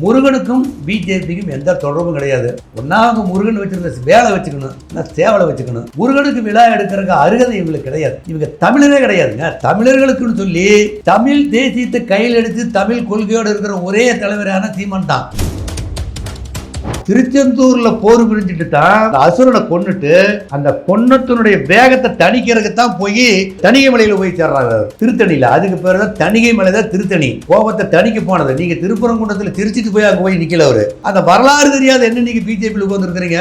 முருகனுக்கும் பிஜேபிக்கும் எந்த தொடர்பும் கிடையாது. ஒன்னாவது முருகன் வச்சிருந்த வேலை வச்சுக்கணும் இல்லை சேவலை வச்சுக்கணும். முருகனுக்கு விழா எடுக்கிறதுக்கு அருகதை இவங்களுக்கு கிடையாது. இவங்க தமிழரே கிடையாதுங்க தமிழர்களுக்குன்னு சொல்லி தமிழ் தேசியத்தை கையில் எடுத்து தமிழ் கொள்கையோடு இருக்கிற ஒரே தலைவரான சீமான் தான். திருச்செந்தூர்ல போர் புரிஞ்சுட்டு தான் அசுரனை கொன்னுட்டு அந்த பொன்னத்தினுடைய வேகத்தை தணிக்கிறதுக்கு தான் போய் தணிகை மலையில போய் சேர்றாங்க திருத்தணியில. அதுக்கு பேர் தான் தணிகை மலை தான் திருத்தணி. கோபத்தை தணிக்க போனது. நீங்க திருப்பரங்குன்றத்தில் திருச்சிட்டு போய் அங்க போய் நிக்கல அவரு அந்த வரலாறு தெரியாத என்ன நீங்க பிஜேபியில் உட்காந்துருக்கிறீங்க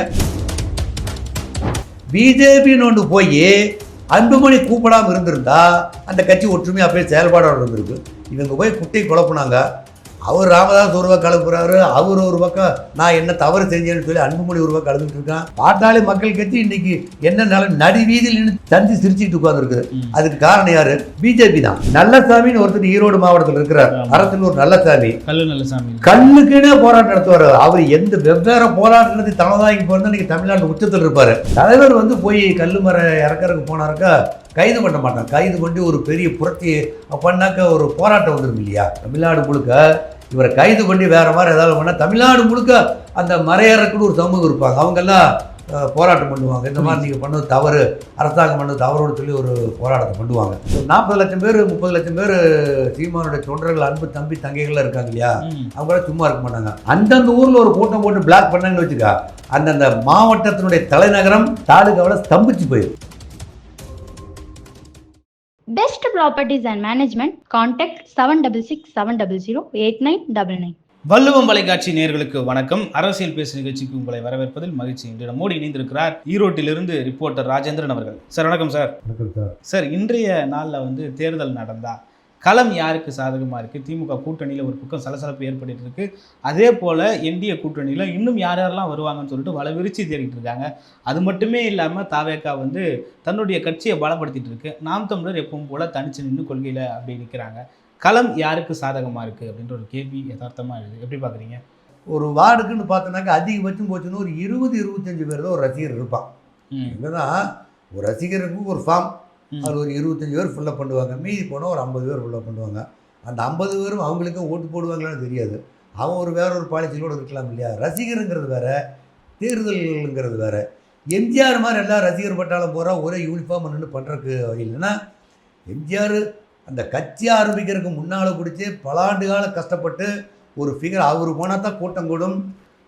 பிஜேபின்னு ஒன்று போய் அன்புமணி கூப்பிடாம இருந்திருந்தா அந்த கட்சி ஒற்றுமையாக போய் செயல்பாடோடு இருந்திருக்கு. இவங்க போய் குட்டை குழப்புனாங்க. அவர் ராமதாஸ் ஒரு பக்கம் கலப்புறாரு அவர் ஒரு பக்கம் நான் என்ன தவறு செஞ்சேன்னு சொல்லி அன்புமணி ஒரு பக்கம் கலந்துட்டு இருக்கான். பாட்டாளி மக்கள் கட்சி இன்னைக்கு என்ன நிலை நடு வீதியில் நின்று தந்தி சிரிச்சுட்டு உட்காந்துருக்குது அதுக்கு காரணம் யாரு? பிஜேபி தான். நல்லசாமின்னு ஒருத்தர் ஈரோடு மாவட்டத்தில் இருக்கிறார். ஒரு நல்லசாமி. கல்லு நல்ல சாமி கண்ணுக்குனே போராட்டம் நடத்துவார். அவர் எந்த வெவ்வேறு போராட்டம் நடத்தி தலைதாங்கி போயிருந்தா இன்னைக்கு தமிழ்நாடு உச்சத்தில் இருப்பார். தலைவர் வந்து போய் கல்லுமர இறக்கறதுக்கு போனாருக்கா? கைது பண்ண மாட்டான். கைது பண்ணி ஒரு பெரிய புரட்சி பண்ணாக்க ஒரு போராட்டம் வந்துடும் இல்லையா? தமிழ்நாடு முழுக்க இவரை கைது பண்ணி வேற மாதிரி ஏதாவது பண்ணால் தமிழ்நாடு முழுக்க அந்த மறையறக்குன்னு ஒரு சமூகம் இருப்பாங்க. அவங்கெல்லாம் போராட்டம் பண்ணுவாங்க. இந்த மாதிரி நீங்கள் பண்ணது தவறு. அரசாங்கம் பண்ணது தவறுன்னு சொல்லி ஒரு போராட்டத்தை பண்ணுவாங்க. நாற்பது லட்சம் பேர் முப்பது லட்சம் பேர் சீமானுடைய தொண்டர்கள் அன்பு தம்பி தங்கைகள்லாம் இருக்காங்க இல்லையா. அவங்களாம் சும்மா இருக்க மாட்டாங்க. அந்தந்த ஊர்ல ஒரு கூட்டம் போட்டு பிளாக் பண்ணாங்கன்னு வச்சுக்கா அந்தந்த மாவட்டத்தினுடைய தலைநகரம் தாலுகாவில் ஸ்தம்பிச்சு போயிடும். Best Properties and Management, contact 766 700 8999. வள்ளுவம் தொலைக்காட்சி நேயர்களுக்கு வணக்கம். அரசியல் பேசு நிகழ்ச்சிக்கு உங்களை வரவேற்பதில் மகிழ்ச்சி. இன்று நம்மோடு இணைந்திருக்கிறார். ஈரோட்டிலிருந்து ரிப்போர்ட்டர் ராஜேந்திரன் அவர்கள். சார். வணக்கம் சார். சார் இன்றைய நாளில் வந்து தேர்தல் நடந்தா களம் யாருக்கு சாதகமாக இருக்குது திமுக கூட்டணியில் ஒரு பக்கம் சலசலப்பு ஏற்பட்டுட்டு இருக்கு. அதே போல் என்டிஏ கூட்டணியில் இன்னும் யார் யாரெல்லாம் வருவாங்கன்னு சொல்லிட்டு வலை விரிச்சு தேடிட்டு இருக்காங்க. அது மட்டுமே இல்லாமல் தாவேக்கா வந்து தன்னுடைய கட்சியை பலப்படுத்திட்டு இருக்கு. நாம் தமிழர் எப்பவும் போல தனிச்சு நின்று கொள்கையில் அப்படி நிற்கிறாங்க களம் யாருக்கு சாதகமாக இருக்குது அப்படின்ற ஒரு கேள்வி யதார்த்தமாக இருக்குது. எப்படி பார்க்குறீங்க ஒரு வார்டுக்குன்னு பார்த்தோன்னாக்கா அதிகபட்சம் போச்சுன்னா ஒரு இருபது இருபத்தஞ்சு பேர் தான் ஒரு ரசிகர் இருப்பான் என்னன்னா ஒரு ரசிகருக்கு ஒரு ஃபார்ம். அது ஒரு இருபத்தஞ்சி பேர் ஃபுல்லப் பண்ணுவாங்க. மீதி போனால் ஒரு ஐம்பது பேர் ஃபுல்லப் பண்ணுவாங்க. அந்த ஐம்பது பேரும் அவங்களுக்கும் ஓட்டு போடுவாங்களான்னு தெரியாது. அவன் ஒரு வேற ஒரு பாலிசியோடு இருக்கலாம் இல்லையா? ரசிகருங்கிறது வேற தேர்தல்ங்கிறது வேற. எம்ஜிஆர் மாதிரி எல்லாம் ரசிகர் பட்டாலும் போகிறா ஒரே யூனிஃபார்ம் நின்று பண்ணுறதுக்கு இல்லைன்னா எம்ஜிஆர் அந்த கட்சி ஆரம்பிக்கிறதுக்கு முன்னால் பிடிச்சி பல ஆண்டு காலம் கஷ்டப்பட்டு ஒரு ஃபிகர் அவர் போனால் தான் கூட்டம் கூடும்.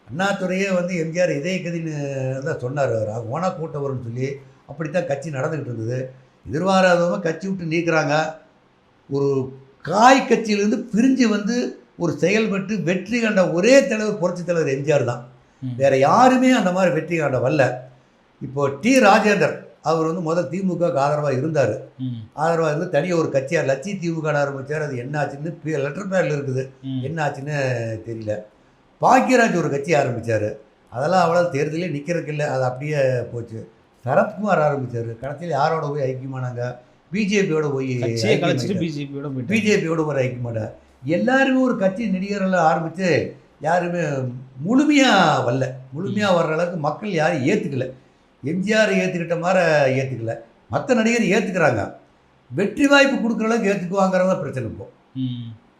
அண்ணாத்துறையே வந்து எம்ஜிஆர் இதய கதின்னு தான் சொன்னார் அவர். அவங்க போனால் கூட்டம் வரும்னு சொல்லி அப்படித்தான் கட்சி நடந்துக்கிட்டு இருந்தது. எதிர்பாராதவங்க கட்சி விட்டு நீக்குறாங்க. ஒரு காய் கட்சியிலேருந்து பிரிஞ்சு வந்து ஒரு செயல்பட்டு வெற்றி கண்ட ஒரே தலைவர் புரட்சி தலைவர் எம்ஜிஆர் தான். வேற யாருமே அந்த மாதிரி வெற்றி கண்ட வரல இப்போ டி ராஜேந்தர் அவர் வந்து முதல் திமுகவுக்கு ஆதரவாக இருந்தார். ஆதரவாக இருந்து தனியாக ஒரு கட்சியாக லட்சி திமுக ஆரம்பித்தார் அது என்ன ஆச்சுன்னு லெட்டர் பேரில் இருக்குது. என்ன ஆச்சுன்னு தெரியல. பாக்கியராஜ் ஒரு கட்சி ஆரம்பித்தார் அதெல்லாம் அவ்வளோ தேர்தலே நிற்கிறதுக்கு இல்லை. அது அப்படியே போச்சு. சரத்குமார் ஆரம்பித்தார் கடைசியில் யாரோட போய் ஐக்கியமானாங்க பிஜேபியோட போய் கலைச்சிட்டு பிஜேபியோட பிஜேபியோட ஒரு ஐக்கியமாட்ட எல்லாருமே ஒரு கட்சி நடிகரெல்லாம் ஆரம்பித்து யாருமே முழுமையாக வரல. முழுமையாக வர்ற அளவுக்கு மக்கள் யாரும் ஏற்றுக்கல எம்ஜிஆர் ஏற்றுக்கிட்ட மாதிரி ஏற்றுக்கல மற்ற நடிகர் ஏற்றுக்கிறாங்க வெற்றி வாய்ப்பு கொடுக்குற அளவுக்கு ஏற்றுக்குவாங்கிறத பிரச்சனை இப்போ.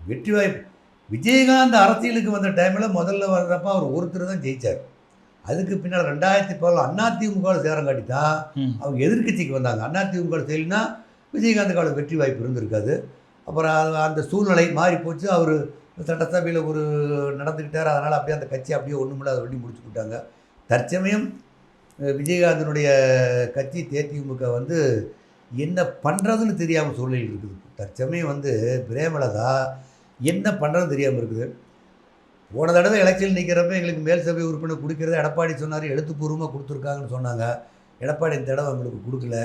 வெற்றி வாய்ப்பு. விஜயகாந்த் அரசியலுக்கு வந்த டைமில் முதல்ல வர்றப்ப அவர் ஒருத்தர் தான் ஜெயிச்சார். அதுக்கு பின்னால் ரெண்டாயிரத்தி பதினாலு அதிமுக சேரங்காட்டி தான் ம். அவங்க எதிர்க்கட்சிக்கு வந்தாங்க. அதிமுக செயல்னா விஜயகாந்த் கால வெற்றி வாய்ப்பு இருந்திருக்காது. அப்புறம் அந்த சூழ்நிலை மாறி போச்சு. அவர் சட்டசபையில் ஒரு நடந்துக்கிட்டார். அதனால் அப்படியே அந்த கட்சி அப்படியே ஒன்றுமில்ல அதை வண்டி முடிச்சு விட்டாங்க. தற்சமயம் விஜயகாந்தனுடைய கட்சி தேதிமுக வந்து என்ன பண்ணுறதுன்னு தெரியாமல் சூழ்நிலை இருக்குது. தற்சமயம் வந்து பிரேமலதா என்ன பண்ணுறதுன்னு தெரியாமல் இருக்குது. போன தடவை எலெக்ஷன் நிற்கிறப்ப எங்களுக்கு மேல் சபை உறுப்பினர் கொடுக்கறத எடப்பாடி சொன்னார் எழுத்துப்பூர்வமாக கொடுத்துருக்காங்கன்னு சொன்னாங்க. எடப்பாடி இந்த தடவை அவங்களுக்கு கொடுக்கல.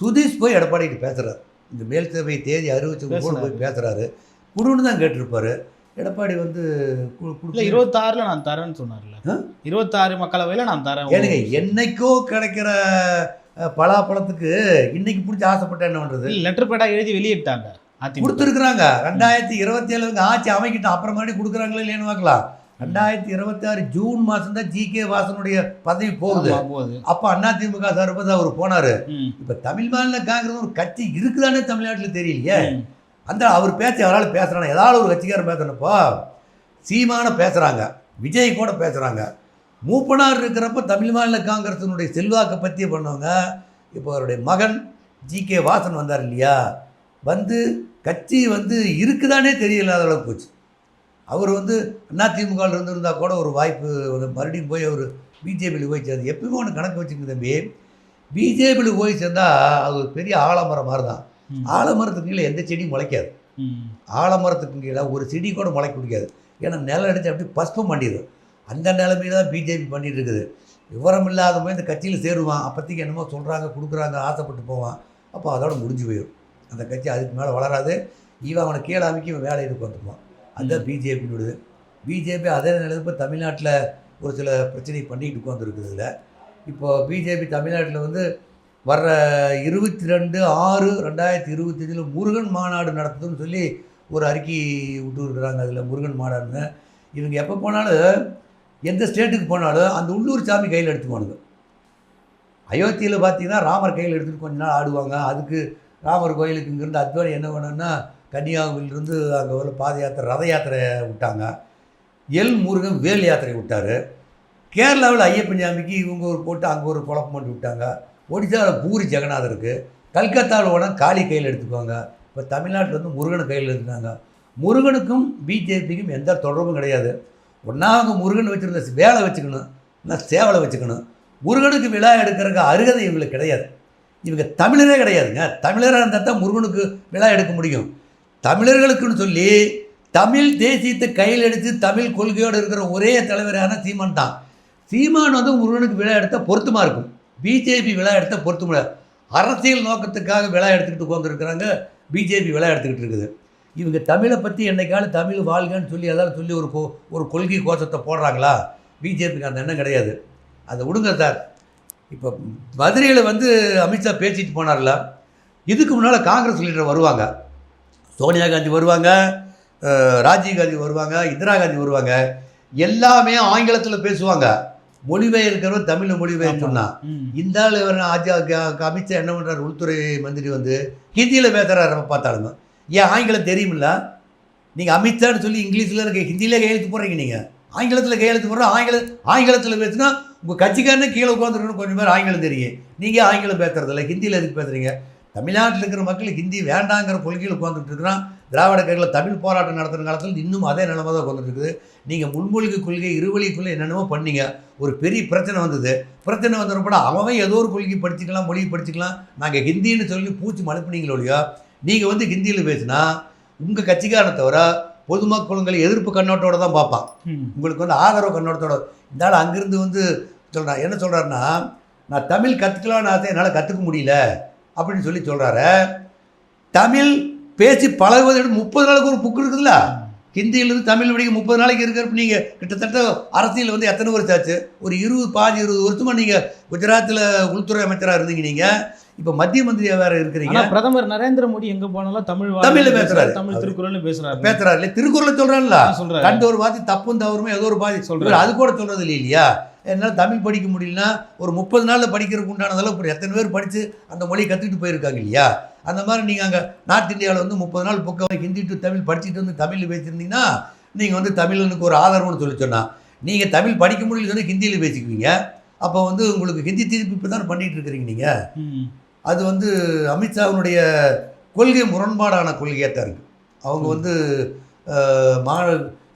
சுதீஷ் போய் எடப்பாடிகிட்ட பேசுகிறார் இந்த மேல் சபை தேதி அறிவிச்சு கூட. போய் பேசுகிறாரு குடுன்னு தான் கேட்டிருப்பாரு. எடப்பாடி வந்து இல்ல. இருபத்தாறுல நான் தரேன்னு சொன்னார்ல? இருபத்தாறு மக்களவையில நான் தரேன். ஏனுங்க என்னைக்கோ கிடைக்கிற பலாப்பழத்துக்கு இன்னைக்கு பிடிச்சி ஆசைப்பட்ட என்ன பண்ணுறது லெட்டர் பேடா எழுதி வெளியிட்டாங்க. கொடுத்துருக்குறாங்க. ரெண்டாயிரத்தி இருபத்தி ஏழுங்க ஆட்சி அமைக்கிட்டோம். அப்புறம் மறுபடியும் கொடுக்குறாங்களா இல்லைன்னு பார்க்கலாம். ரெண்டாயிரத்தி இருபத்தி ஆறு ஜூன் மாதம் தான் ஜி கே வாசனுடைய பதவி போகுது. அப்போ அதிமுக சார்பாக தான் அவர் போனார். இப்போ தமிழ் மாநில காங்கிரஸ் ஒரு கட்சி இருக்குதானே தமிழ்நாட்டில் தெரியலையே. அந்த அவர் பேச்ச யாராலும் பேசுகிறானா ஏதாவது ஒரு கட்சிக்காரன் பேசணுப்பா சீமான பேசுகிறாங்க விஜய் கூட பேசுகிறாங்க மூப்பனார் இருக்கிறப்ப தமிழ் மாநில காங்கிரஸினுடைய செல்வாக்கை பற்றி பண்ணவங்க. இப்போ அவருடைய மகன் ஜி கே வாசன் வந்தார் இல்லையா? வந்து கட்சி வந்து இருக்குதானே தெரியலாத அளவுக்கு போச்சு. அவர் வந்து அதிமுகவில் இருந்திருந்தா கூட ஒரு வாய்ப்பு மறுபடியும் போய் அவர் பிஜேபியில் போய் சேர்ந்து எப்பயுமே ஒன்று கணக்கு வச்சுங்க தம்பி. பிஜேபியில் போய் சேர்ந்தால் அது ஒரு பெரிய ஆலமரம் மாதிரி தான். ஆலமரத்துக்கு கீழே எந்த செடியும் முளைக்காது. ஆலமரத்துக்கு கீழே ஒரு செடி கூட முளைக்க முடியாது. ஏன்னா நிலம் அடித்து அப்படி பஸ்பம் பண்ணிடும் அந்த நிலைமையில தான் பிஜேபி பண்ணிட்டு இருக்குது. விவரம் இல்லாதவன் இந்த கட்சியில் சேருவான். அப்போதைக்கு என்னமோ சொல்கிறாங்க கொடுக்குறாங்க ஆசைப்பட்டு போவான். அப்போ அதோட முடிஞ்சு போயிடும் அந்த கட்சி அதுக்கு மேலே வளராது. இவன் அவனை கீழே அமைக்கி இவன் வேலையை வந்துடுவான் அதுதான் பிஜேபியினுடையது பிஜேபி அதே நிலையில் இப்போ தமிழ்நாட்டில் ஒரு சில பிரச்சனை பண்ணிக்கிட்டு உட்காந்துருக்குதுல இப்போ பிஜேபி தமிழ்நாட்டில் வந்து வர்ற இருபத்தி ரெண்டு ஆறு ரெண்டாயிரத்தி இருபத்தஞ்சில் முருகன் மாநாடு நடத்துதுன்னு சொல்லி ஒரு அறிக்கை விட்டு இருக்கிறாங்க அதில் முருகன் மாநாடுன்னு. இவங்க எப்போ போனாலும் எந்த ஸ்டேட்டுக்கு போனாலும் அந்த உள்ளூர் சாமி கையில் எடுத்துக்குவானுங்க. அயோத்தியில் பார்த்தீங்கன்னா ராமர் கையில் எடுத்துகிட்டு கொஞ்ச நாள் ஆடுவாங்க. அதுக்கு ராமர் கோயிலுக்கு இங்கேருந்து அத்வானி என்ன பண்ணோன்னா கன்னியாகுமரியிலிருந்து அங்கே உள்ள பாத யாத்திரை ரத யாத்திரை விட்டாங்க. எல் முருகன் வேல் யாத்திரை விட்டார். கேரளாவில் ஐயப்பன் சாமிக்கு இவங்க ஒரு போட்டு அங்கே ஒரு குழப்பம் பண்ணி விட்டாங்க. ஒடிசாவில் பூரி ஜெகநாதர் இருக்குது கல்கத்தாவில் போனால் காளி கையில் எடுத்துக்குவாங்க. இப்போ தமிழ்நாட்டில் வந்து முருகனை கையில் எடுத்துட்டாங்க. முருகனுக்கும் பிஜேபிக்கும் எந்த தொடர்பும் கிடையாது. ஒன்றா அவங்க முருகன் வச்சுருந்த வேலை வச்சுக்கணும் இல்லை சேவலை வச்சுக்கணும். முருகனுக்கு விழா எடுக்கிறதுக்கு அருகதை இவங்களுக்கு கிடையாது. இவங்க தமிழரே கிடையாதுங்க. தமிழராக இருந்தால் தான் முருகனுக்கு விழா எடுக்க முடியும். தமிழர்களுக்குன்னு சொல்லி தமிழ் தேசியத்தை கையில் எடுத்து தமிழ் கொள்கையோடு இருக்கிற ஒரே தலைவரான சீமான் தான். சீமான் வந்து முருகனுக்கு விழா எடுத்தால் பொருத்தமாக இருக்கும். பிஜேபி விழா எடுத்தால் பொருத்த முடியாது அரசியல் நோக்கத்துக்காக விழா எடுத்துக்கிட்டு உட்காந்துருக்குறாங்க பிஜேபி விழா எடுத்துக்கிட்டு இருக்குது. இவங்க தமிழை பற்றி என்னைக்காலும் தமிழ் வாழ்கன்னு சொல்லி அதாவது சொல்லி ஒரு கோ ஒரு கொள்கை கோஷத்தை போடுறாங்களா? பிஜேபிக்கு அந்த எண்ணம் கிடையாது. அதை விடுங்க சார். இப்போ மதுரையில் வந்து அமித்ஷா பேசிட்டு போனார்ல இதுக்கு முன்னால் காங்கிரஸ் லீடர் வருவாங்க. சோனியா காந்தி வருவாங்க ராஜீவ் காந்தி வருவாங்க இந்திரா காந்தி வருவாங்க. எல்லாமே ஆங்கிலத்தில் பேசுவாங்க. மொழிபெயர்க்கிறவர் தமிழில் மொழிபெயர் சொன்னா. ம். இந்த ஆள் இவர் அமித்ஷா என்ன பண்ணுறாரு உள்துறை மந்திரி வந்து ஹிந்தியில் பேசுகிறாரு நம்ம பார்த்தாலுங்க ஏன் ஆங்கிலம் தெரியுமில்ல? நீங்கள் அமித்ஷான்னு சொல்லி இங்கிலீஷில் இருக்க ஹிந்தியிலே கையெழுத்து போடுறீங்க நீங்கள் ஆங்கிலத்தில் கையெழுத்து போடுற ஆங்கில ஆங்கிலத்தில் பேசுனா உங்கள் கட்சிக்காரனே கீழே உட்காந்துருக்கணும் கொஞ்சம் பேர் ஆங்கிலம் தெரியும் நீங்கள் ஆங்கிலம் பேசுறதில்ல ஹிந்தியில் எதுக்கு பேசுகிறீங்க தமிழ்நாட்டில் இருக்கிற மக்கள் ஹிந்தி வேண்டாங்கிற கொள்கையில் உட்காந்துட்டு இருக்கிறான். திராவிட கழகத்தில் தமிழ் போராட்டம் நடத்துகிற காலத்தில் இன்னும் அதே நிலைமை தான் உட்காந்துட்டு இருக்குது. நீங்கள் முன்மொழிக்கு கொள்கை இருவழி கொள்கை என்னென்னமோ பண்ணீங்க. ஒரு பெரிய பிரச்சனை வந்தது. பிரச்சனை வந்தப்பட அவன் ஏதோ ஒரு கொள்கை படிச்சுக்கலாம் மொழி படிச்சுக்கலாம். நாங்கள் ஹிந்தின்னு சொல்லி பூச்சி மனுப்புனீங்களோ இல்லையோ நீங்கள் வந்து ஹிந்தியில் பேசினா உங்கள் கட்சிக்காரனை தவிர பொதுமக்களுங்களை எதிர்ப்பு கண்ணோட்டோட தான் பார்ப்பான். உங்களுக்கு வந்து ஆதரவு கண்ணோட்டத்தோட. இந்த ஆள் அங்கிருந்து வந்து சொல்கிறான் என்ன சொல்கிறாருன்னா நான் தமிழ் கற்றுக்கலான்னு ஆசை என்னால் கற்றுக்க முடியல அப்படின்னு சொல்லி சொல்கிறாரு தமிழ் பேசி பழகுவது முப்பது நாளுக்கு ஒரு புக்கு இருக்குதுல்ல? ஹிந்தியிலிருந்து தமிழ் படிக்க முப்பது நாளைக்கு இருக்கிறப்ப நீங்கள் கிட்டத்தட்ட அரசியல் வந்து எத்தனை வருஷம் ஆச்சு? ஒரு இருபது பாஞ்சு இருபது வருஷமாக நீங்கள் குஜராத்தில் உள்துறை அமைச்சராக இருந்தீங்க நீங்கள் இப்போ மத்திய மந்திரியாக வேறு இருக்கிறீங்க. பிரதமர் நரேந்திர மோடி எங்க போனாலும் தமிழ் தமிழ்ல வாழ்த்து பேசுறாரு. தமிழ் திருக்குறள் பேசுறாரு. பேசுகிறாரு இல்லை திருக்குறளை சொல்கிறான்ல ஆ, சொல்றாரு. கண்ட ஒரு பாதி தப்பும் தவறுமே ஏதோ ஒரு பாதி. சொல்றாரு. அது கூட சொல்றது இல்லை இல்லையா? என்னால் தமிழ் படிக்க முடியலன்னா ஒரு முப்பது நாளில் படிக்கிறதுக்கு உண்டானதெல்லாம் இப்போ எத்தனை பேர் படித்து அந்த மொழியை கற்றுக்கிட்டு போயிருக்காங்க இல்லையா? அந்த மாதிரி நீங்கள் அங்கே நார்த் இந்தியாவில் வந்து முப்பது நாள் புக்கை ஹிந்தி டு தமிழ் படிச்சுட்டு வந்து தமிழில் பேசியிருந்தீங்கன்னா நீங்கள் வந்து தமிழனுக்கு ஒரு ஆதரவுன்னு சொல்லி சொன்னா நீங்கள் தமிழ் படிக்க முடியல சொல்லி ஹிந்தியில் பேசிக்குவீங்க. அப்போ வந்து உங்களுக்கு ஹிந்தி திருப்பி இப்போ தான் பண்ணிகிட்டு இருக்கிறீங்க நீங்கள். அது வந்து அமித்ஷாவினுடைய கொள்கை முரண்பாடான கொள்கையாக தான் இருக்குது அவங்க வந்து மா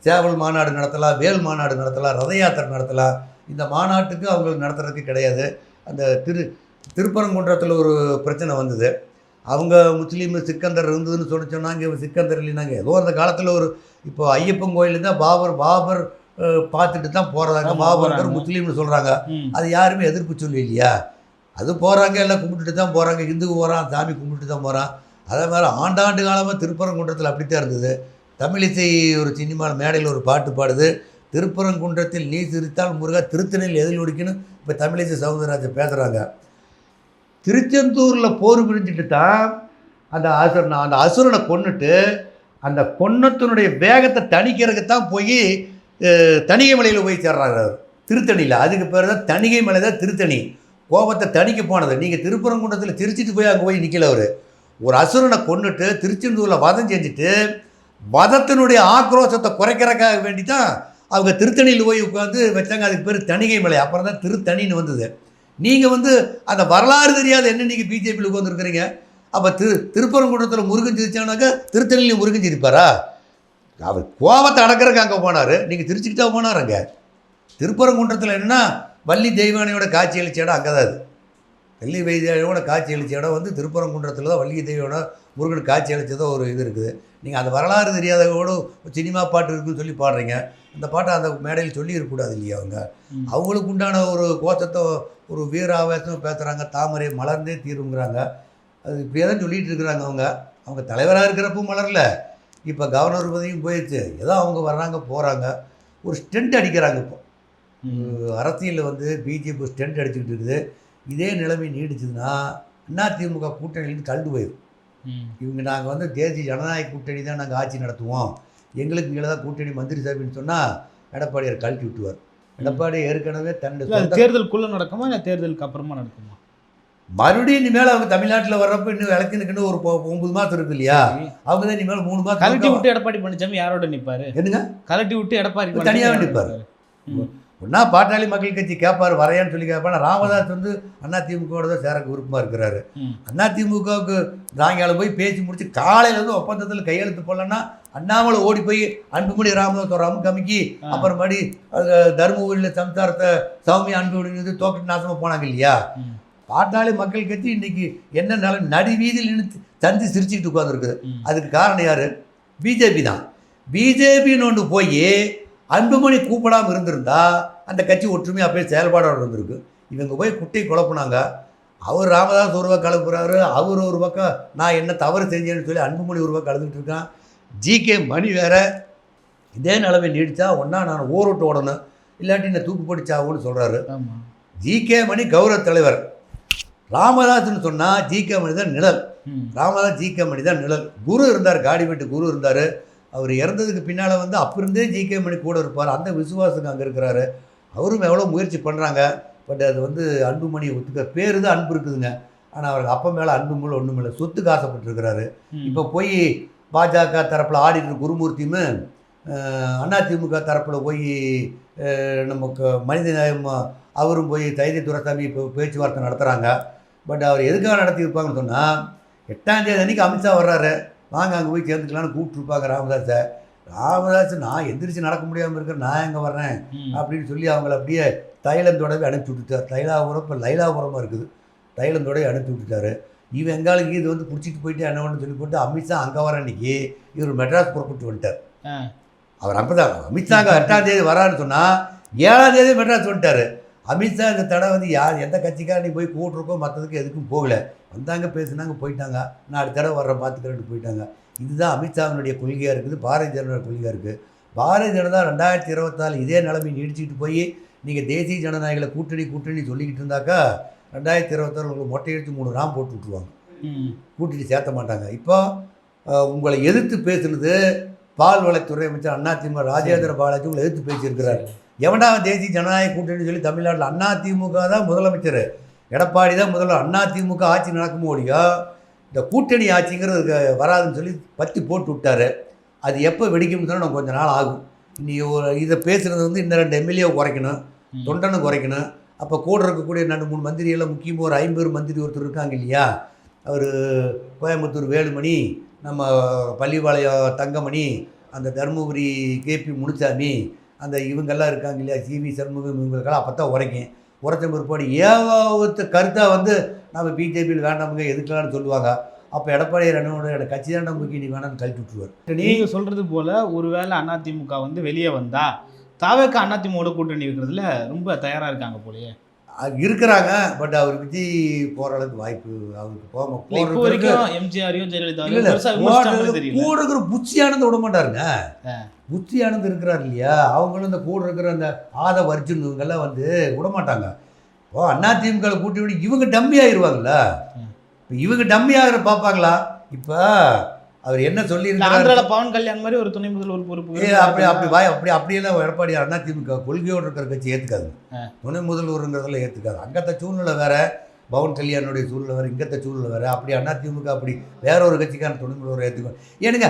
சேவல் மாநாடு நடத்தலாம் வேல் மாநாடு நடத்தலாம் ரத யாத்திரை நடத்தலாம் இந்த மாநாட்டுக்கு அவங்களுக்கு நடத்துறதுக்கு கிடையாது. அந்த திரு திருப்பரங்குன்றத்தில் ஒரு பிரச்சனை வந்தது. அவங்க முஸ்லீம் சிக்கந்தர் இருந்ததுன்னு சொல்லி சொன்னாங்க இவன் சிக்கந்தர் இல்லைனாங்க ஏதோ அந்த காலத்தில் ஒரு இப்போ ஐயப்பன் கோயில் தான் பாபர் பாபர் பார்த்துட்டு தான் போகிறதாங்க ஆமா, பாபர். முஸ்லீம்னு சொல்கிறாங்க. அது யாருமே எதிர்ப்பு சொல்லி இல்லையா அது போகிறாங்க எல்லாம் கும்பிட்டுட்டு தான் போகிறாங்க இந்து போகிறான் சாமி கும்பிட்டு தான் போகிறான் அதே மாதிரி ஆண்டாண்டு காலமாக திருப்பரங்குன்றத்தில் அப்படித்தான் இருந்தது. தமிழிசை ஒரு சினிமா மேடையில் ஒரு பாட்டு பாடுது. திருப்பரங்குன்றத்தில் நீ சிரித்தால் முருகா திருத்தணியில் எதில் ஒடிக்கணும் இப்போ தமிழிசை சவுந்தரராஜன் பேசுகிறாங்க திருச்செந்தூரில் போர் புரிஞ்சுட்டு தான் அந்த அசுரனை அந்த அசுரனை கொன்னுட்டு அந்த கொன்னத்தினுடைய வேகத்தை தணிக்கிறதுக்கு தான் போய் தணிகை மலையில் போய் சேர்றாரு திருத்தணியில். அதுக்கு பேர் தான் தணிகை மலை தான் திருத்தணி. கோபத்தை தணிக்க போனது. நீங்கள் திருப்பரங்குன்றத்தில் திருச்சிட்டு போய் அங்கே போய் நிற்கல அவர். ஒரு அசுரனை கொன்னுட்டு திருச்செந்தூரில் வதம் செஞ்சுட்டு வதத்தினுடைய ஆக்ரோஷத்தை குறைக்கிறதுக்காக வேண்டி தான் அவங்க திருத்தணியில் போய் உட்காந்து வச்சாங்க. அதுக்கு பேர் தணிகை மலை. அப்புறம் தான் திருத்தணின்னு வந்தது. நீங்கள் வந்து அந்த வரலாறு தெரியாத என்ன நீங்கள் பிஜேபியில் உட்காந்துருக்குறீங்க அப்போ திரு திருப்பரங்குன்றத்தில் முருகன் சிரிச்சானாக்கா திருத்தணியில் முருகன் சிரிப்பாரா அவர் கோபத்தை அடக்கிறக்கு அங்கே போனார். நீங்கள் திருச்சிக்கிட்டா போனார் அங்கே திருப்பரங்குன்றத்தில் என்னன்னா வள்ளி தெய்வானையோட காட்சி அளிச்ச இடம் அங்கே தான் அது. வள்ளி வைத்தியோட காட்சி அளிச்ச இடம் வந்து திருப்பரங்குன்றத்தில் தான் வள்ளி தெய்வோட முருகன் காட்சி அளித்ததோ ஒரு இது இருக்குது. நீங்கள் அந்த வரலாறு தெரியாதவோட சினிமா பாட்டு இருக்குன்னு சொல்லி பாடுறீங்க. அந்த பாட்டை அந்த மேடையில் சொல்லி இருக்கக்கூடாது இல்லையா அவங்க. அவங்களுக்கு உண்டான ஒரு கோஷத்தை ஒரு வீர ஆவேசம் பேசுகிறாங்க தாமரை மலர்ந்தே தீருங்கிறாங்க. அது இப்படியே தான் சொல்லிட்டு இருக்கிறாங்க அவங்க. அவங்க தலைவராக இருக்கிறப்ப மலரல. இப்போ கவர்னர் பதவியும் போயிடுச்சு. ஏதோ அவங்க வர்றாங்க போகிறாங்க ஒரு ஸ்டெண்ட் அடிக்கிறாங்க இப்போ. அரசியலில் வந்து பிஜேபி ஸ்டெண்ட் அடிச்சுக்கிட்டு இருக்குது. இதே நிலைமை நீடிச்சதுன்னா அதிமுக கூட்டணியிலேருந்து தள்ளு போயிடும். இவங்க நாங்கள் வந்து தேசிய ஜனநாயக கூட்டணி தான் நாங்கள் ஆட்சி நடத்துவோம். எங்களுக்கு இங்கே தான் கூட்டணி மந்திரி சபைன்னு சொன்னால் எடப்பாடியார் கழட்டி விட்டுவார் எடப்பாடி ஏற்கனவே தன்னுடைய தேர்தலுக்குள்ள நடக்குமா? இல்லை தேர்தலுக்கு அப்புறமா நடக்குமா? மறுபடியும் இனிமேல் அவங்க தமிழ்நாட்டில் வர்றப்ப இன்னும் எலெக்ஷனுக்குன்னு ஒரு ஒன்பது மாதம் இருக்கு இல்லையா. அவங்க தான் இனிமேல் மூணு கலட்டி மாதம் விட்டு எடப்பாடி பழனிசாமி யாரோட நிப்பாரு? என்னங்க? கலட்டி விட்டு எடப்பாடி தனியா பழனிசாமி நிப்பாரு. யாரோட ம். ஒன்றா பாட்டாளி மக்கள் கட்சி கேட்பார் வரையான்னு சொல்லி கேட்பான் ராமதாஸ் வந்து அதிமுகவோட தான் சேரக்கு விருப்பமாக இருக்கிறாரு ம். அதிமுகவுக்கு சாயங்காலம் போய் பேசி முடிச்சு காலையில இருந்து ஒப்பந்தத்தில் கையெழுத்து போடலன்னா அண்ணாமலை ஓடி போய் அன்புமணி ராமதாஸ் அமுக்கி ஆ. அப்புறமேடி தருமபுரியில் சம்சாரத்தை சௌமியா அன்புமணி தோக்கிட்டு நாசமாக போனாங்க இல்லையா. பாட்டாளி மக்கள் கட்சி இன்னைக்கு என்ன நிலை நடி வீதியில் நின்று சந்தி சிரிச்சுக்கிட்டு உட்காந்துருக்குது. அதுக்கு காரணம் யார் பிஜேபி தான் பிஜேபின்னு ஒன்று போய் அன்புமணி கூப்பிடாம இருந்திருந்தா அந்த கட்சி ஒற்றுமையாக போய் செயல்பாடோடு இருந்திருக்கு. இவங்க போய் குட்டை குழப்புனாங்க. அவர் ராமதாஸ் ஒரு பக்கம் கலப்புறாரு அவர் ஒரு பக்கம் நான் என்ன தவறு செஞ்சேன்னு சொல்லி அன்புமணி ஒரு பக்கம் கலந்துட்டு இருக்கான். ஜிகே மணி வேற இதே நிலைமை நீடிச்சா ஒன்றா நான் ஊரோட்டு ஓடணும். இல்லாட்டி என்ன தூக்கு போட்டுச்சாகும்னு சொல்கிறாரு ஆமா. ஜிகே மணி கௌரவ தலைவர். ராமதாஸ்னு சொன்னால் ஜிகே மணி தான் நிழல். ராமதாஸ் ஜிகே மணி தான் நிழல். குரு இருந்தார் காடிமேட்டு குரு இருந்தார். அவர் இறந்ததுக்கு பின்னால் வந்து அப்போ இருந்தே ஜிகே மணி கூட இருப்பார். அந்த விசுவாசங்க அங்கே இருக்கிறாரு. அவரும் எவ்வளோ முயற்சி பண்ணுறாங்க பட் அது வந்து அன்புமணி ஒத்துக்க பேர் தான் அன்பு இருக்குதுங்க. ஆனால் அவருக்கு அப்பா மேலே அன்பு மேலே ஒன்றும் இல்லை. சொத்துக்கு ஆசைப்பட்டிருக்கிறாரு. இப்போ போய் பாஜக தரப்பில் ஆடிட்டு குருமூர்த்தியும் அஹ், அதிமுக தரப்பில் போய் நமக்கு மனித நேயம் அவரும் போய் தைரிய துரசாமி இப்போ பேச்சுவார்த்தை நடத்துகிறாங்க பட் அவர் எதுக்காக நடத்தியிருப்பாங்கன்னு சொன்னால் எட்டாம் தேதி அன்னைக்கு அமித்ஷா வர்றாரு. வாங்க அங்கே போய் சேர்ந்துக்கலான்னு கூப்பிட்ருப்பாங்க ராமதாஸை ராமதாஸ் நான் எந்திரிச்சு நடக்க முடியாமல் இருக்கிற நான் எங்கே வர்றேன். அப்படின்னு சொல்லி அவங்கள அப்படியே தைலந்தோடவே அனுப்பி விட்டுட்டார். தைலாபுரம் இப்போ லைலாபுரமாக இருக்குது. தைலந்தோடவே அனுப்பி விட்டுட்டாரு. இவன் எங்காளுக்கு இது வந்து பிடிச்சிட்டு போயிட்டு என்ன ஒன்று சொல்லி போட்டு அமித்ஷா அங்கே வர அன்னைக்கு இவர் மெட்ராஸ் புறப்பட்டு வந்துட்டார். அவர் அப்போ தான் அமித்ஷா அங்கே எட்டாம் தேதி வரான்னு சொன்னால் ஏழாம் தேதி மெட்ராஸ் வந்துட்டார். அமித்ஷா இந்த தடவை வந்து யார் எந்த கட்சிக்காரனி போய் கூட்டிருக்கோ மற்றதுக்கு எதுக்கும் போகல. வந்தாங்க பேசுனாங்க போயிட்டாங்க. நான் அடுத்த தடவை வர்றேன் பார்த்துக்கிறேன்னு போயிட்டாங்க. இதுதான் அமித்ஷாவினுடைய கொள்கையாக இருக்குது பாரதிய ஜனதா கொள்கையாக இருக்குது. பாரதிய ஜனதா ரெண்டாயிரத்தி இருபத்தாலு இதே நிலைமை நீடிச்சிட்டு போய் நீங்கள் தேசிய ஜனநாயகளை கூட்டணி கூட்டணி சொல்லிக்கிட்டு இருந்தாக்கா ரெண்டாயிரத்தி இருபத்தாறு உங்களுக்கு மொட்டை அடித்து மூணு ராம் போட்டு விட்ருவாங்க ம். கூட்டிட்டு சேர்த்த மாட்டாங்க. இப்போ உங்களை எதிர்த்து பேசுனது பால்வளத்துறை அமைச்சர் அதிமுக ராஜேந்திர பாலாஜி உங்களை எதிர்த்து பேசியிருக்கிறார். எவன்டா தேசிய ஜனநாயக கூட்டணி சொல்லி தமிழ்நாட்டில் அதிமுக தான் முதலமைச்சர். எடப்பாடி தான் முதல்வர். அதிமுக ஆட்சி நடக்குமோ ஒழியோ இந்த கூட்டணி ஆட்சிங்கிறது வராதுன்னு சொல்லி பத்தி போட்டு விட்டாரு. அது எப்போ வெடிக்கும்னு சொன்னால் கொஞ்ச நாள் ஆகும். நீ ஒரு இதை பேசுகிறது வந்து இன்னும் ரெண்டு எம்எல்ஏ குறைக்கணும். தொண்டனை குறைக்கணும். அப்போ கூட இருக்கக்கூடிய ரெண்டு மூணு மந்திரிகள் முக்கியமாக ஒரு ஐம்பது மந்திரி ஒருத்தர் இருக்காங்க இல்லையா? அவர் கோயம்புத்தூர் வேலுமணி நம்ம பள்ளிப்பாளையம் தங்கமணி அந்த தருமபுரி கேபி முனுசாமி அந்த இவங்கெல்லாம் இருக்காங்க இல்லையா? சிவி சண்முகம் இவங்களுக்கெல்லாம் அப்போ தான் உரைக்கும். உரைச்ச பிற்பாடு ஏவாவத்து கருத்தாக வந்து நம்ம பிஜேபியில் வேண்டாமுங்க எதுக்கலாம்னு சொல்லுவாங்க. அப்போ எடப்பாடி ரெண்டோட கட்சி தான் நமக்கு நீ வேணாம்னு கழட்டி விட்டுருவார். நீ சொல்கிறது போல் ஒருவேளை அதிமுக வந்து வெளியே வந்தால் தாவேக்க அதிமுக கூட்டணி இருக்கிறதுல ரொம்ப தயாராக இருக்காங்க போலயே. இருக்கிறாங்க பட் அவர் விஜய் போகிற அளவுக்கு வாய்ப்பு அவருக்கு போக போகிறதுக்கு எம்ஜிஆரையும் ஜெயலலிதாவையும் கூட இருக்கிற புச்சி ஆனந்த் விட மாட்டாருங்க. ஆ. புச்சி ஆனந்த் இருக்கிறார் இல்லையா? அவங்களும் இந்த கூட இருக்கிற அந்த ஆத வர்ஜுன் இவங்கெல்லாம் வந்து விட மாட்டாங்க ஓ அண்ணா திமுக கூட்டி விட இவங்க டம்மி ஆயிருவாங்கல்ல ம். இப்போ இவங்க டம்மி ஆகிற பார்ப்பாங்களா இப்போ அவர் என்ன சொல்லியிருக்காரு ஆந்திரால பவன் கல்யாண் மாதிரி ஒரு துணை முதல்வர் பொறுப்பு அப்படி அப்படி வாய் அப்படி அப்படியெல்லாம் எடப்பாடி அண்ணா திமுக. கொள்கையோடு இருக்கிற கட்சி ஏற்றுக்காது. துணை முதல்வருங்கிறதெல்லாம் ஏற்றுக்காது அங்கத்த சூழ்நிலை வேற பவன் கல்யாணுடைய சூழ்நிலை வேற இங்கத்த சூழ்நிலை வேற. அப்படி அண்ணா திமுக அப்படி வேற ஒரு கட்சிக்கான துணை முதல்வர் ஏற்றுக்கோ ஏனுங்க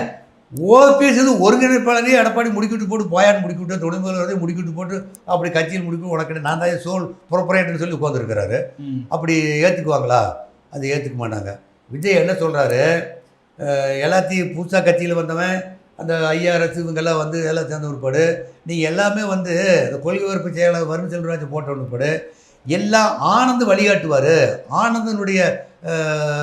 ஓபிஎஸ் வந்து ஒருங்கிணைப்பாளரே எடப்பாடி முடிக்கிட்டு போட்டு போயான்னு முடிக்கிட்டு துணை முதல்வரே முடிக்கிட்டு போட்டு அப்படி கட்சியில் முடிக்க உனக்கு நான் தான் சோல் புறப்புறேன்னு சொல்லி உட்காந்துருக்கிறாரு. அப்படி ஏற்றுக்குவாங்களா அது ஏற்றுக்க மாட்டாங்க. விஜய் என்ன சொல்கிறாரு எல்லாத்தையும் புதுசாக கட்சியில் வந்தவன் அந்த ஐஆர்எஸ் இவங்கெல்லாம் வந்து எல்லாம் சேர்ந்த உட்பாடு நீங்கள் எல்லாமே வந்து இந்த கொள்கை வகுப்பு செயலாளர் வருண் செல்வராஜ் போட்ட உட்பாடு எல்லாம் ஆனந்த் வழிகாட்டுவார். ஆனந்தனுடைய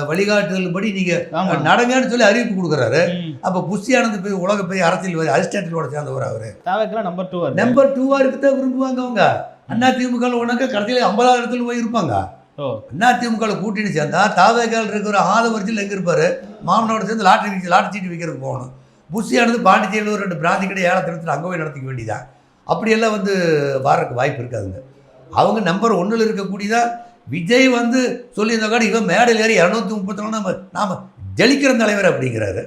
வழிகாட்டுதல்படி நீங்கள் நடங்கன்னு சொல்லி அறிவிப்பு கொடுக்குறாரு. அப்போ புஷி ஆனந்த் போய் உலக பெரிய அரசியல் அரிஸ்டாட்டிலோட சேர்ந்தவர் அவர். நம்பர் டூ நம்பர் டூவாக இருக்க தான் விரும்புவாங்க அவங்க? அண்ணா திமுக உனக்கு கடைசியில் ஐம்பதாவது இடத்துல போய் இருப்பாங்க. ஓ. அண்ணா திமுக கூட்டணி சேர்ந்தா தாவேக்கால் இருக்கிற ஆலவரத்தில் எங்கே இருப்பார்? மாமனோட சேர்ந்து லாட்டரி விற்க லாட்டரி சீட்டு விற்கிறதுக்கு போகணும். புஷியானது பாண்டிச்சேரியில் ஒரு ரெண்டு பிராந்தி கடை ஏழை திருத்தில் அங்கே போய் நடத்திக்க வேண்டியதான் அப்படியெல்லாம் வந்து வர்றதுக்கு வாய்ப்பு இருக்காதுங்க. அவங்க நம்பர் ஒன்றில் இருக்கக்கூடியதா? விஜய் வந்து சொல்லியிருந்த கூட இவன் மேடையில் ஏறி இரநூத்தி முப்பத்தி நாலு நம்ம நாம் ஜெலிக்கிற தலைவர் அப்படிங்கிறாரு.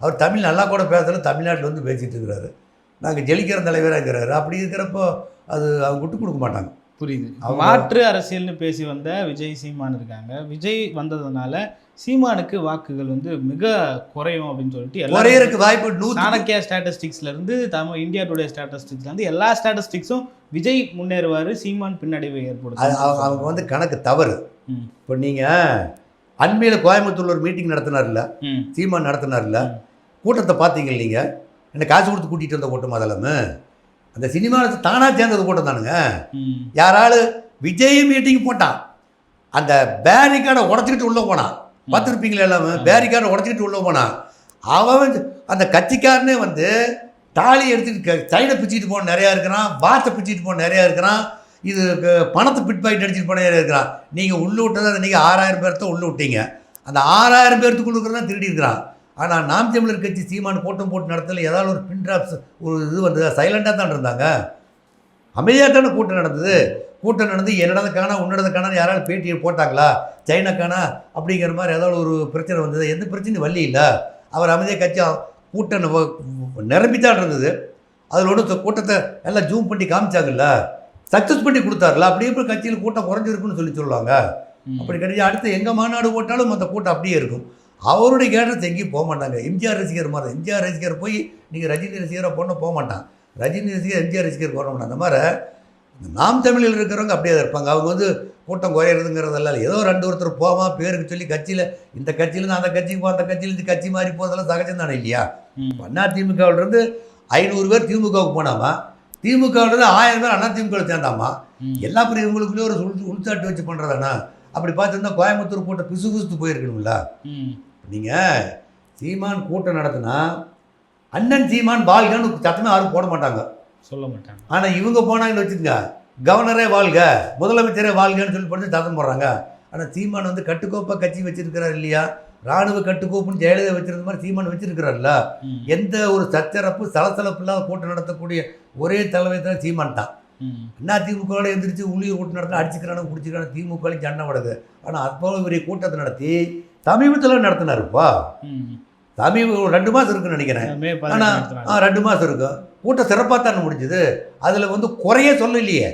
அவர் தமிழ் நல்லா கூட பேசல தமிழ்நாட்டில் வந்து பேசிகிட்டு இருக்கிறாரு. நாங்கள் ஜெலிக்கிற தலைவராங்கிறாரு. அப்படி இருக்கிறப்போ அது அவங்க விட்டு கொடுக்க மாட்டாங்க. புரியுது. மாற்று அரசியல்னு பேசி வந்த விஜய் சீமான் இருக்காங்க. விஜய் வந்ததுனால சீமானுக்கு வாக்குகள் வந்து மிக குறையும் அப்படின்னு சொல்லிட்டு குறையறதுக்கு வாய்ப்பு சாணக்கியா ஸ்டாட்டிஸ்டிக்ஸ்ல இருந்து தமிழ் இந்தியா டுடே ஸ்டாட்டிஸ்டிக்ஸ்ல இருந்து எல்லா ஸ்டாட்டிஸ்டிக்ஸும் விஜய் முன்னேறுவாரு சீமான் பின்னடைவை அது ஏற்படுத்தும் அவங்க வந்து கணக்கு தவறு. இப்போ நீங்கள் அண்மையில் கோயம்புத்தூர்ல ஒரு மீட்டிங் நடத்தினார்ல சீமான் நடத்தினார்ல. கூட்டத்தை பார்த்தீங்க நீங்கள் என்ன காசு கொடுத்து கூட்டிகிட்டு வந்த கூட்டம் அதெல்லாம்? அந்த சினிமாவில் தானாக சேர்ந்தது கூட்டம் தானுங்க யாராலும் விஜய் மீட்டிங் போட்டான் அந்த பேரிகார்டை உடச்சிக்கிட்டு உள்ளே போனான் பார்த்துருப்பீங்களா எல்லாமே பேரிகார்டை உடச்சிக்கிட்டு உள்ளே போனான் அவன் அந்த கட்சிக்காரனே வந்து தாலி எடுத்துட்டு சைனை பிச்சுட்டு போன நிறையா இருக்கிறான். வாத்தை பிச்சுட்டு போன நிறையா இருக்கிறான். இது பணத்தை பிட் பாக்கெட் அடிச்சுட்டு போன நிறையா இருக்கிறான். நீங்கள் உள்ளே விட்டதை நீங்கள் ஆறாயிரம் பேர்த்த உள்ளே விட்டீங்க அந்த ஆறாயிரம் பேர்த்துக்குள்ள இருக்கிறதான் திருடி இருக்கிறான். ஆனால் நாம் தமிழர் கட்சி சீமான் கூட்டம் போட்டு நடத்தல ஏதாவது ஒரு பின் ட்ராப்ஸ் ஒரு இது வந்து சைலண்டாக தான் இருந்தாங்க. அமைதியாக தானே கூட்டம் நடந்தது? கூட்டம் நடந்து என்னடது காணா உன்னடது காணா யாராவது பேட்டியை போட்டாங்களா? சைனா காணா அப்படிங்கிற மாதிரி ஏதாவது ஒரு பிரச்சனை வந்தது. எந்த பிரச்சனையும் வரல இல்லை. அவர் அமைதியாக கட்சி கூட்டம் நிரம்பி தான் இருந்தது. அதில் ஒன்று கூட்டத்தை எல்லாம் ஜூம் பண்ணி காமிச்சாங்கல்ல? சக்ஸஸ் பண்ணி கொடுத்தாருல அப்படியே இப்போ கட்சியில் கூட்டம் குறைஞ்சிருக்குன்னு சொல்லி சொல்லுவாங்க. அப்படி கிடையாது. அடுத்து எங்கே மாநாடு போட்டாலும் அந்த கூட்டம் அப்படியே இருக்கும். அவருடைய கேட்டத்தை எங்கேயும் போக மாட்டாங்க. எம்ஜிஆர் ரசிகர் மாதிரி. எம்ஜிஆர் ரசிகர் போய் நீங்கள் ரஜினி ரசிகரை பொண்ணு போக மாட்டான். ரஜினி ரசிகர் எம்ஜிஆர் ரசிகர் போட மாட்டான். அந்த மாதிரி நாம் தமிழில் இருக்கிறவங்க அப்படியே தான் இருப்பாங்க. அவங்க வந்து கூட்டம் குறையிறதுங்கிறதெல்லாம் ஏதோ ரெண்டு ஒருத்தர் போவான் பேருக்கு சொல்லி கட்சியில் இந்த கட்சியிலேருந்து அந்த கட்சிக்கு போ அந்த கட்சியிலேருந்து கட்சி மாறி போதெல்லாம் சகஜம் தானே இல்லையா. அண்ணா திமுகவிலிருந்து ஐநூறு பேர் திமுகவுக்கு போனாமா? திமுகவிலிருந்து ஆயிரம் பேர் அண்ணா திமுகவில் சேர்ந்தாமா. எல்லா பெரிய இவங்களுக்குள்ளே ஒரு உள் உள்சாட்டு வச்சு பண்ணுறதாண்ணா அப்படி பார்த்துருந்தா கோயம்புத்தூர் கூட்டம் பிசு பிசுத்து போயிருக்கணும்ல. நீங்கள் சீமான் கூட்டம் நடத்தினா அண்ணன் சீமான் வாழ்கன்னு சத்தமே யாரும் போட மாட்டாங்க. சொல்ல மாட்டாங்க. ஆனால் இவங்க போனாங்கன்னு வச்சுக்கோங்க கவர்னரே வாழ்க முதலமைச்சரே வாழ்கன்னு சொல்லி படித்து சத்தம் போடுறாங்க. ஆனால் சீமான் வந்து கட்டுக்கோப்பாக கட்சி வச்சிருக்கிறார் இல்லையா? ராணுவ கட்டுக்கோப்புன்னு ஜெயலலிதா வச்சிருந்த மாதிரி சீமான் வச்சிருக்கிறார்ல. எந்த ஒரு சச்சரப்பு சலசலப்பு இல்லாத கூட்டம் நடத்தக்கூடிய ஒரே தலைமை தான் சீமான் தான். அண்ணா திமுகவோட எந்திரிச்சு உள்ளிய கூட்டம் நடத்தினா அடிச்சுக்கிறானு குடிச்சுக்கிறானு திமுகலையும் சண்டை படுது. ஆனால் அப்போ பெரிய கூட்டத்தை நடத்தி சமீபத்தில் நடத்தினாருப்பா. ம். சமீப ஒரு ரெண்டு மாதம் இருக்குன்னு நினைக்கிறேன். மே ஆனா பதினெட்டு நடத்துறாங்க. ஆ ரெண்டு மாதம் இருக்கும் கூட்டம் சிறப்பாக தானே முடிஞ்சுது. அதில் வந்து குறைய சொல்லலையே.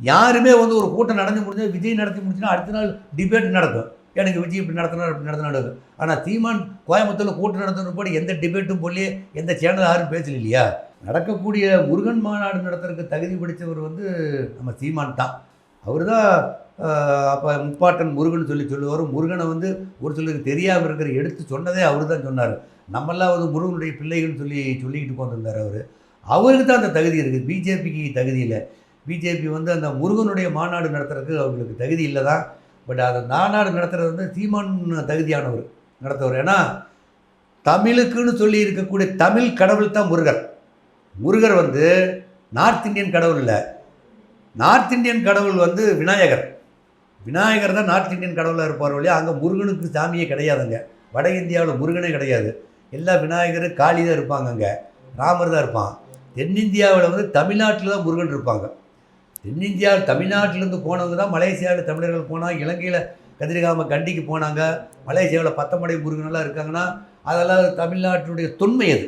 யாருமே வந்து ஒரு கூட்டம் நடந்து முடிஞ்சு விஜய் நடத்தி முடிச்சுன்னா அடுத்த நாள் டிபேட் நடக்கும். எனக்கு விஜய் இப்படி நடத்தினார் இப்படி நடத்தினா நடக்கும் ஆனால் தீமான் கோயம்புத்தூரில் கூட்டம் நடத்துகிற போது எந்த டிபேட்டும் போலி எந்த சேனல் யாரும் பேசல இல்லையா நடக்கக்கூடிய முருகன் மாநாடு நடத்துறதுக்கு தகுதி படித்தவர் வந்து நம்ம சீமான் தான். அவர் தான் அப்போ முப்பாட்டன் முருகன் சொல்லி சொல்லுவார். முருகனை வந்து ஒரு சிலருக்கு தெரியாமல் இருக்கிற எடுத்து சொன்னதே அவர் தான் சொன்னார். நம்மெல்லாம் வந்து முருகனுடைய பிள்ளைகள்னு சொல்லி சொல்லிக்கிட்டு போந்திருந்தார் அவர். அவருக்கு தான் அந்த தகுதி இருக்குது. பிஜேபிக்கு தகுதி இல்லை. பிஜேபி வந்து அந்த முருகனுடைய மாநாடு நடத்துறதுக்கு அவங்களுக்கு தகுதி இல்லை தான். பட் அந்த மாநாடு நடத்துறது வந்து சீமான் தகுதியானவர் நடத்துவர். ஏன்னா தமிழுக்குன்னு சொல்லி இருக்கக்கூடிய தமிழ் கடவுள் தான் முருகர். முருகர் வந்து நார்த் இந்தியன் கடவுள் இல்லை. நார்த் இந்தியன் கடவுள் வந்து விநாயகர். விநாயகர் தான் நார்த் இந்தியன் கடவுளாக இருப்பார் வழியா அங்கே முருகனுக்கு சாமியே கிடையாதுங்க. வட இந்தியாவில் முருகனே கிடையாது. எல்லா விநாயகரும் காளி தான் இருப்பாங்க அங்கே. ராமர் தான் இருப்பான். தென்னிந்தியாவில் வந்து தமிழ்நாட்டில் தான் முருகன் இருப்பாங்க. தென்னிந்தியா தமிழ்நாட்டிலேருந்து போனவங்க தான் மலேசியாவில் தமிழர்கள் போனால் இலங்கையில் கதிரிகாம கண்டிக்கு போனாங்க. மலேசியாவில் பத்தமடை முருகனெல்லாம் இருக்காங்கன்னா அதெல்லாம் தமிழ்நாட்டினுடைய தொன்மை அது.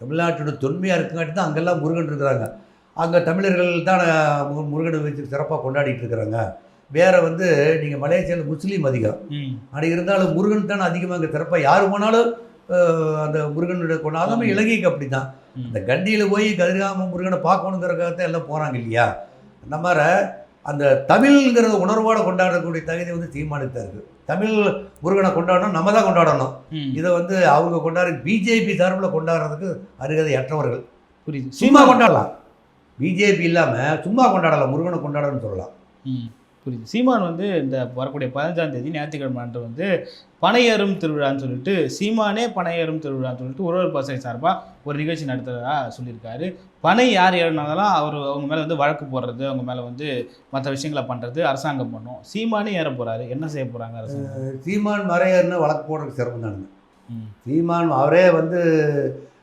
தமிழ்நாட்டினுடைய தொன்மையாக இருக்குங்காட்டி தான் அங்கெல்லாம் முருகன் இருக்கிறாங்க. அங்கே தமிழர்கள் தான் முருகனை வச்சு சிறப்பாக கொண்டாடிட்டு இருக்கிறாங்க. வேறு வந்து நீங்கள் மலேசியாவில் முஸ்லீம் அதிகம். ஆனால் இருந்தாலும் முருகன் தானே அதிகமாக இங்கே சிறப்பாக யார் போனாலும் அந்த முருகனுடைய அதே இலங்கைக்கு அப்படி தான். இந்த கண்டியில் போய் கதிர்காம முருகனை பார்க்கணுங்கிறக்காகத்தான் எல்லாம் போகிறாங்க இல்லையா? அந்த மாதிரி அந்த தமிழ்ங்கிறத உணர்வோட கொண்டாடக்கூடிய தகுதி வந்து தீர்மானித்து தான் இருக்குது தமிழ் முருகனை கொண்டாடணும் நம்ம தான் கொண்டாடணும். இதை வந்து அவங்க கொண்டாட பிஜேபி சார்பில் கொண்டாடுறதுக்கு அருகதை அற்றவர்கள் புரியுது. சும்மா கொண்டாடலாம். பிஜேபி இல்லாமல் சும்மா கொண்டாடலாம் முருகனை கொண்டாடணும்னு சொல்லலாம். புரியுது. சீமான் வந்து இந்த வரக்கூடிய பதினஞ்சாம் தேதி ஞாயிற்றுக்கிழமை அன்று வந்து பனையேறும் திருவிழான்னு சொல்லிட்டு சீமானே பனையேறும் திருவிழான்னு சொல்லிட்டு உறவர் பாசறை சார்பாக ஒரு நிகழ்ச்சி நடத்துறதா சொல்லியிருக்காரு. பனை யார் ஏறினாலும் அவர் அவங்க மேலே வந்து வழக்கு போடுறது அவங்க மேலே வந்து மற்ற விஷயங்களை பண்ணுறது அரசாங்கம் பண்ணும். சீமானே ஏற போகிறாரு என்ன செய்ய போகிறாங்க அரசாங்கம்? சீமான் மறையர்னு வழக்கு போடுறதுக்கு சிரமம் தானுங்க சீமான் அவரே வந்து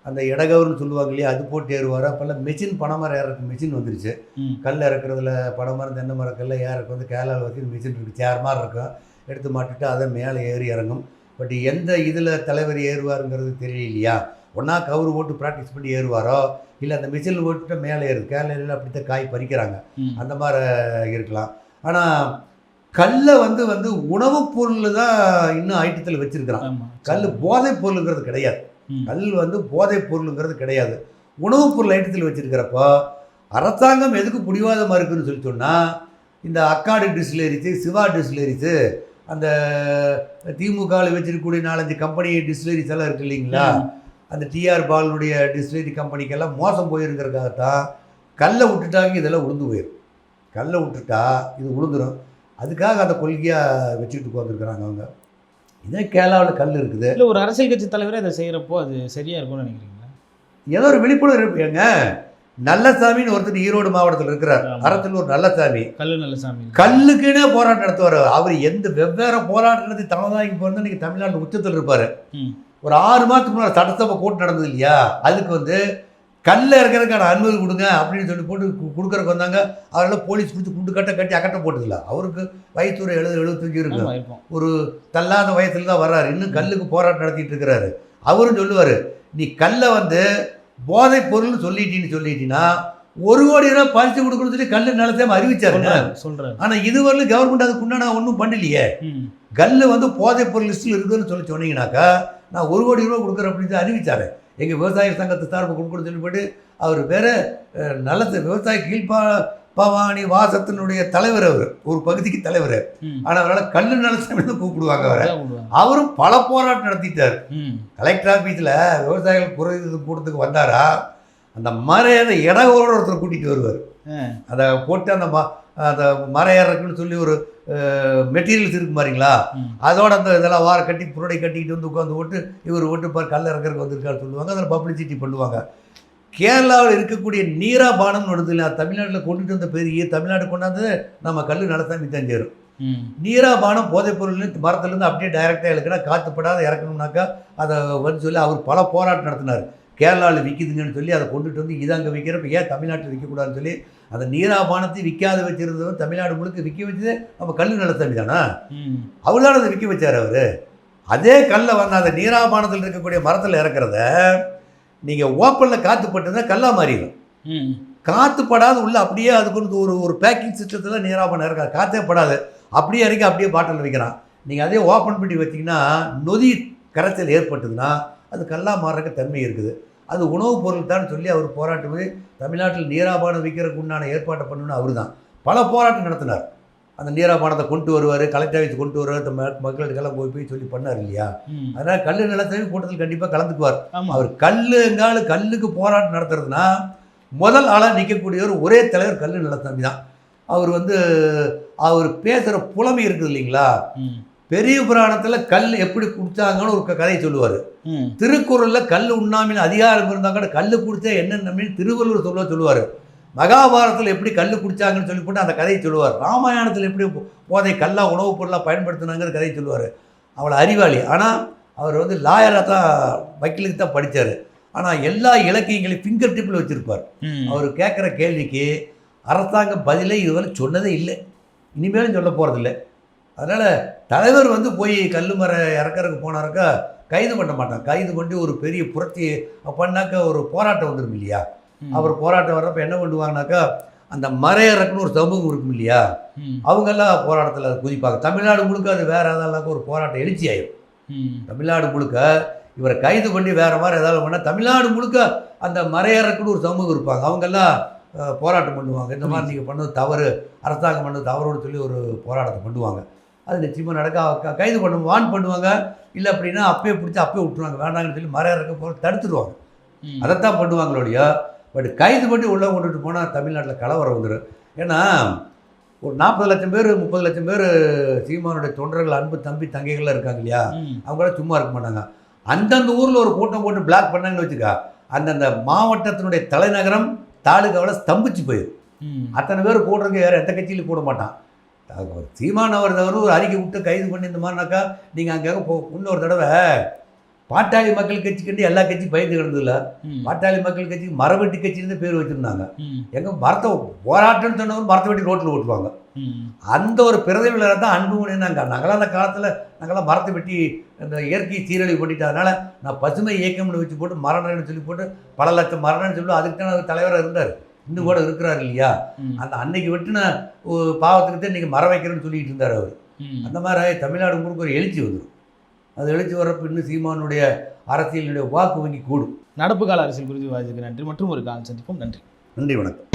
அந்த இடகவர்னு சொல்லுவாங்க இல்லையா அது போட்டு ஏறுவார். அப்போல்லாம் மெஷின் பனைமரம் ஏறதுக்கு மெஷின் வந்துருச்சு. கல் இறக்குறதுல பனைமரம் தென்னை மரக்கல்ல ஏறக்கு வந்து கேரளாவில் வச்சு மிஷின் இருக்குது சேர் மாதிரி இருக்கும். எடுத்து மாட்டிட்டு அதை மேலே ஏறி இறங்கும். பட் எந்த இதில் தலைவர் ஏறுவாருங்கிறது தெரியலையா? ஒன்றா கவுரு போட்டு ப்ராக்டிஸ் பண்ணி ஏறுவாரோ? இல்லை அந்த மிஷினில் போட்டுட்டு மேலே ஏறுது கேரளையில் அப்படித்தான் காய் பறிக்கிறாங்க. அந்த மாதிரி இருக்கலாம். ஆனால் கல்லை வந்து வந்து உணவுப் பொருள் தான் இன்னும் ஐட்டத்தில் வச்சிருக்கிறான். கல் போதைப் பொருளுங்கிறது கிடையாது. கல் வந்து போதைப் பொருளுங்கிறது கிடையாது. உணவுப் பொருள் ஐட்டத்தில் வச்சிருக்கிறப்போ அரசாங்கம் எதுக்கு பிடிவாதமாக இருக்குன்னு சொல்லி சொன்னால் இந்த அக்காடு டிஸ்டிலரிஸு சிவா டிஸ்டிலரிஸு அந்த திமுகவில் வச்சிருக்கக்கூடிய நாலஞ்சு கம்பெனி டிஸ்டிலரிஸ் எல்லாம் இருக்கு இல்லைங்களா. அந்த டிஆர் பாலுடைய டிஸ்டிலரி கம்பெனிக்கெல்லாம் மோசம் போயிருக்கிறதுக்காகத்தான் கல்லை விட்டுட்டாங்க இதெல்லாம் உளுந்து போயிடும் கல்லை விட்டுட்டா இது உளுந்துரும். அதுக்காக அந்த கொள்கையாக வச்சுக்கிட்டு உட்காந்துருக்குறாங்க அவங்க. இதே கேரளாவில் கல் இருக்குது. இல்லை ஒரு அரசியல் கட்சி தலைவரே அதை செய்கிறப்போ அது சரியாக இருக்கும்னு நினைக்கிறீங்களா? ஏதோ ஒரு விழிப்புணர்வு ஏங்க நல்லசாமின்னு ஒருத்தர் ஈரோடு மாவட்டத்தில் இருக்கிறார். அறத்தில் ஒரு நல்லசாமி. கல்லு நல்ல சாமி கல்லுக்குன்னே போராட்டம் நடத்துவார். அவர் எந்த வெவ்வேறு போராட்டம் நடத்தி தலைதாங்கி போகிறது இன்னைக்கு தமிழ்நாட்டில் உச்சத்தில் இருப்பார். ஒரு ஆறு மாதத்துக்கு முன்னாடி சட்டசபை கூட்டம் நடந்தது இல்லையா? அதுக்கு வந்து கல்ல இறக்கிறதுக்கான அனுமதி கொடுங்க அப்படின்னு சொல்லி போட்டு கு- கொடுக்கறதுக்கு வந்தாங்க. அவரெல்லாம் போலீஸ் பிடிச்சி குண்டு கட்ட கட்டி அக்கட்ட போட்டதில்ல. அவருக்கு வயசு ஒரு எழுபது எழுபத்தஞ்சு இருக்கு. ஒரு தள்ளாத வயசுல தான் வர்றாரு. இன்னும் கல்லுக்கு போராட்டம் நடத்திட்டு இருக்கிறாரு. அவரும் சொல்லுவார் நீ கல்லை வந்து போதைப் பொருள்னு சொல்லிட்டீன்னு சொல்லிட்டீங்கன்னா ஒரு கோடி ரூபாய் பறிச்சு கொடுக்கணும்னு சொல்லி கல்லு நிலத்தையும் அறிவிச்சாருங்க. சொல்கிறாரு ஆனால் இதுவரையிலும் கவர்மெண்ட் அதுக்கு உண்டான ஒன்றும் பண்ணலையே. ம். கல்லு வந்து போதைப் பொருள் லிஸ்ட்டில் இருக்குதுன்னு சொல்லி சொன்னீங்கன்னாக்கா நான் ஒரு கோடி ரூபா கொடுக்குறேன் அப்படின்னு சொல்லி அறிவிச்சாரு எங்கள் விவசாய சங்கத்து சார்பு கொடுக்கணும்னு சொல்லி போட்டு அவர் வேற நல்லது விவசாய கீழ்ப்பா பவானி வாசத்தினுடைய தலைவர் அவர். ஒரு பகுதிக்கு தலைவர். ஆனால் அவரால் கல்லு நலசாமி தான் கூப்பிடுவாங்க அவரை. அவரும் பல போராட்டம் நடத்திட்டார். கலெக்டர் ஆஃபீஸில் விவசாயிகள் குறை கூட்டத்துக்கு வந்தாரா? அந்த மறையதை இடவோட ஒருத்தர் கூட்டிகிட்டு வருவார். அதை போட்டு அந்த ம அந்த மர ஏறக்குன்னு சொல்லி ஒரு மெட்டீரியல்ஸ் இருக்கு பாருங்களா? அதோட அந்த இதெல்லாம் வார கட்டி புரடை கட்டிக்கிட்டு வந்து உட்காந்து ஓட்டு இவர் ஓட்டு பார் கல்ல இறக்கறதுக்கு வந்திருக்காரு சொல்லுவாங்க. அதில் பப்ளிசிட்டி பண்ணுவாங்க. கேரளாவில் இருக்கக்கூடிய நீராபானம் வருது இல்லையா தமிழ்நாட்டில் கொண்டுட்டு வந்த பெரிய தமிழ்நாடு கொண்டாந்து நம்ம கல் நடத்தாமி தான் சேரும். ம். நீராபானம் போதைப் பொருள் மரத்துலேருந்து அப்படியே டைரெக்டாக இழுக்கினா காற்றுப்படாத இறக்கணும்னாக்கா அதை வந்து சொல்லி அவர் பல போராட்டம் நடத்தினார். கேரளாவில் விற்கிதுங்கன்னு சொல்லி அதை கொண்டுட்டு வந்து இது அங்கே விற்கிறப்ப ஏன் தமிழ்நாட்டில் விற்கக்கூடாதுன்னு சொல்லி அந்த நீராபானத்தை விற்காத வச்சிருந்தவன் தமிழ்நாடு முழுக்க விற்க வச்சதே நம்ம கல் நிலத்தம்பி தானே? அவளால் அதை விற்க வச்சார் அவர். அதே கல்லை வந்து அந்த நீராபானத்தில் இருக்கக்கூடிய மரத்தில் இறக்குறத நீங்கள் ஓப்பனில் காற்று கல்லாக மாறிடும். காற்று படாது உள்ள அப்படியே அதுக்கு வந்து ஒரு ஒரு பேக்கிங் சிஸ்டத்தில் நீராபானம் இறக்காது. காற்றே படாது. அப்படியே இறக்கி அப்படியே பாட்டில் வைக்கிறான். நீங்கள் அதே ஓப்பன் பண்ணி வச்சிங்கன்னா நொதி கரைச்சல் ஏற்பட்டதுன்னா அது கல்லாக மாறுறதுக்கு தன்மை இருக்குது. அது உணவுப் பொருள் தான் சொல்லி அவர் போராட்டம் தமிழ்நாட்டில் நீராபானம் விற்கிறதுக்கு உண்டான ஏற்பாட்டை பண்ணணும்னு அவர் தான் பல போராட்டம் நடத்தினார். அந்த நீராபானத்தை கொண்டு வருவார் கலெக்டர் ஆஃபீஸ் கொண்டு வருவார் இந்த ம- மக்களுக்கெல்லாம் போய் போய் சொல்லி பண்ணார் இல்லையா? அதனால் கல் நிலத்தையும் கூட்டத்தில் கண்டிப்பாக கலந்துக்குவார். அவர் கல்லுங்கால கல்லுக்கு போராட்டம் நடத்துறதுனா முதல் ஆளாக நிற்கக்கூடியவர் ஒரே தலைவர் கல்லு நிலத்தம்பி தான் அவர் வந்து அவர் பேசுகிற புலமை இருக்குது இல்லைங்களா? பெரிய புராணத்தில் கல் எப்படி குடித்தாங்கன்னு ஒரு கதையை சொல்லுவார். திருக்குறளில் கல் உண்ணாமின் அதிகாரம் இருந்தால் கூட கல் குடித்தா என்னென்ன திருவள்ளுவர் சொல்ல சொல்லுவார். மகாபாரதத்தில் எப்படி கல் குடிச்சாங்கன்னு சொல்லி போட்டு அந்த கதையை சொல்லுவார். ராமாயணத்தில் எப்படி போதை கல்லா உணவுப் பொருளாக பயன்படுத்தினாங்கிற கதையை சொல்லுவார். அவளை அறிவாளி. ஆனால் அவர் வந்து லாயராக தான் வக்கீலுக்கு தான் படித்தார் ஆனால் எல்லா இலக்கியங்களையும் ஃபிங்கர் டிப்பில் வச்சுருப்பார். அவர் கேட்குற கேள்விக்கு அரசாங்க பதிலே இதுவரை சொன்னதே இல்லை. இனிமேலும் சொல்ல போகிறதில்ல அதனால் தலைவர் வந்து போய் கல் மர இறக்கறதுக்கு போனாருக்கா கைது பண்ண மாட்டான் கைது பண்ணி ஒரு பெரிய புரட்சி பண்ணாக்க ஒரு போராட்டம் வந்துடும் இல்லையா. அவர் போராட்டம் வர்றப்ப என்ன பண்ணுவாங்கனாக்கா அந்த மர இறக்குன்னு ஒரு சமூகம் இருக்கும் இல்லையா? அவங்கெல்லாம் போராட்டத்தில் குதிப்பாங்க. தமிழ்நாடு முழுக்க அது வேறு ஏதாவது ஒரு போராட்டம் எழுச்சி ஆயிடும் தமிழ்நாடு முழுக்க இவரை கைது பண்ணி வேறு மாதிரி ஏதாவது பண்ணால் தமிழ்நாடு முழுக்க அந்த மறையறக்குன்னு ஒரு சமூகம் இருப்பாங்க. அவங்கெல்லாம் போராட்டம் பண்ணுவாங்க. இந்த மாதிரி நீங்கள் பண்ணது தவறு அரசாங்கம் பண்ணது தவறுன்னு சொல்லி ஒரு போராட்டத்தை பண்ணுவாங்க. அது நிச்சயமாக நடக்க கைது பண்ண வான் பண்ணுவாங்க. இல்லை அப்படின்னா அப்பயே பிடிச்சி அப்பயே விட்டுருவாங்க. வேண்டாங்கன்னு சொல்லி மறையறக்க போகிற தடுத்துடுவாங்க. அதைத்தான் பண்ணுவாங்களோடைய பட் கைது பண்ணி உள்ளே கொண்டுட்டு போனால் தமிழ்நாட்டில் கலவரம் வந்துடும் ஏன்னா ஒரு நாற்பது லட்சம் பேர் முப்பது லட்சம் பேர் சீமானுடைய தொண்டர்கள் அன்பு தம்பி தங்கைகள்லாம் இருக்காங்க இல்லையா? ம். அவங்களாம் சும்மா இருக்க மாட்டாங்க. அந்தந்த ஊரில் ஒரு கூட்டம் போட்டு பிளாக் பண்ணாங்கன்னு வச்சுக்கா அந்தந்த மாவட்டத்தினுடைய தலைநகரம் தாலுகாவில் ஸ்தம்பிச்சு போயிடும். அத்தனை பேர் கூடுறதுக்கு வேறு எந்த கட்சியிலும் கூட மாட்டான். ஒரு சீமான் அவர் தவிர ஒரு அறிக்கை விட்டு கைது பண்ணி இந்த மாதிரினாக்கா நீங்கள் அங்கே போ இன்னொரு தடவை பாட்டாளி மக்கள் கட்சிக்கிட்டு எல்லா கட்சியும் பயந்து கிடந்ததில்ல. பாட்டாளி மக்கள் கட்சி மரவெட்டி கட்சின்னு பேர் வச்சுருந்தாங்க ம். எங்க மரத்தை போராட்டம்னு சொன்னவங்க மரத்தை வெட்டி ரோட்டில் ஓட்டுவாங்க. அந்த ஒரு பிரதவியில் தான் அன்புமணி நாங்கள் நாங்களாம் அந்த காலத்தில் நாங்களாம் மரத்தை வெட்டி அந்த இயற்கை சீரழிவு பண்ணிட்டு அதனால நான் பசுமை இயக்கம்னு வச்சு போட்டு மரணம்னு சொல்லி போட்டு பல லட்சம் மரணம்னு சொல்லி அதுக்கு தான் தலைவராக இருந்தார் இன்னும் கூட இருக்கிறார் இல்லையா. அந்த அன்னைக்கு வெட்டின பாவத்துக்கு தான் இன்றைக்கி மரம் வைக்கிறேன்னு சொல்லிட்டு இருந்தார் அவர். அந்த மாதிரி தமிழ்நாடு முழுக்க ஒரு எழுச்சி வந்துடும் அது எழுச்சி வரப்ப இன்னும் சீமானுடைய அரசியலினுடைய வாக்கு வங்கி கூடும். நடப்பு கால அரசியல் குறித்து விவாதிக்க நன்றி. மற்றும் ஒரு கால் சந்திப்போம். நன்றி. நன்றி வணக்கம்.